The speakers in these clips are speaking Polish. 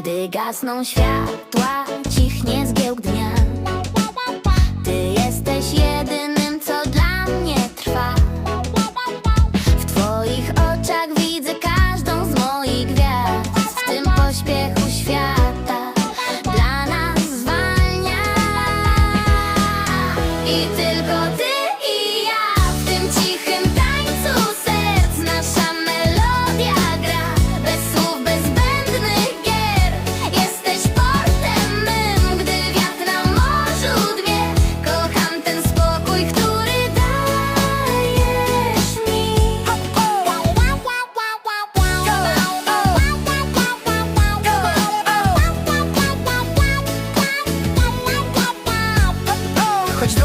Gdy gasną światła, cichnie zgiełk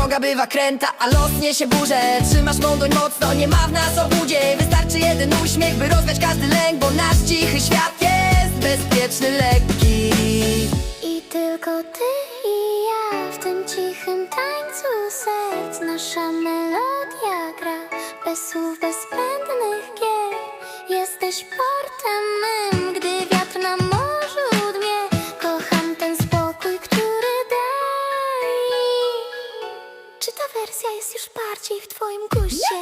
droga bywa kręta, a los niesie burzę. Trzymasz mą doń mocno, nie ma w nas obudzie Wystarczy jeden uśmiech, by rozwiać każdy lęk Bo nasz cichy świat jest bezpieczny, lekki. I tylko ty i ja w tym cichym tańcu serc Nasza melodia gra. Bez słów, bez zbędnych gier Jesteś portem mym, gdy wiatr na wersja jest już bardziej w twoim guście?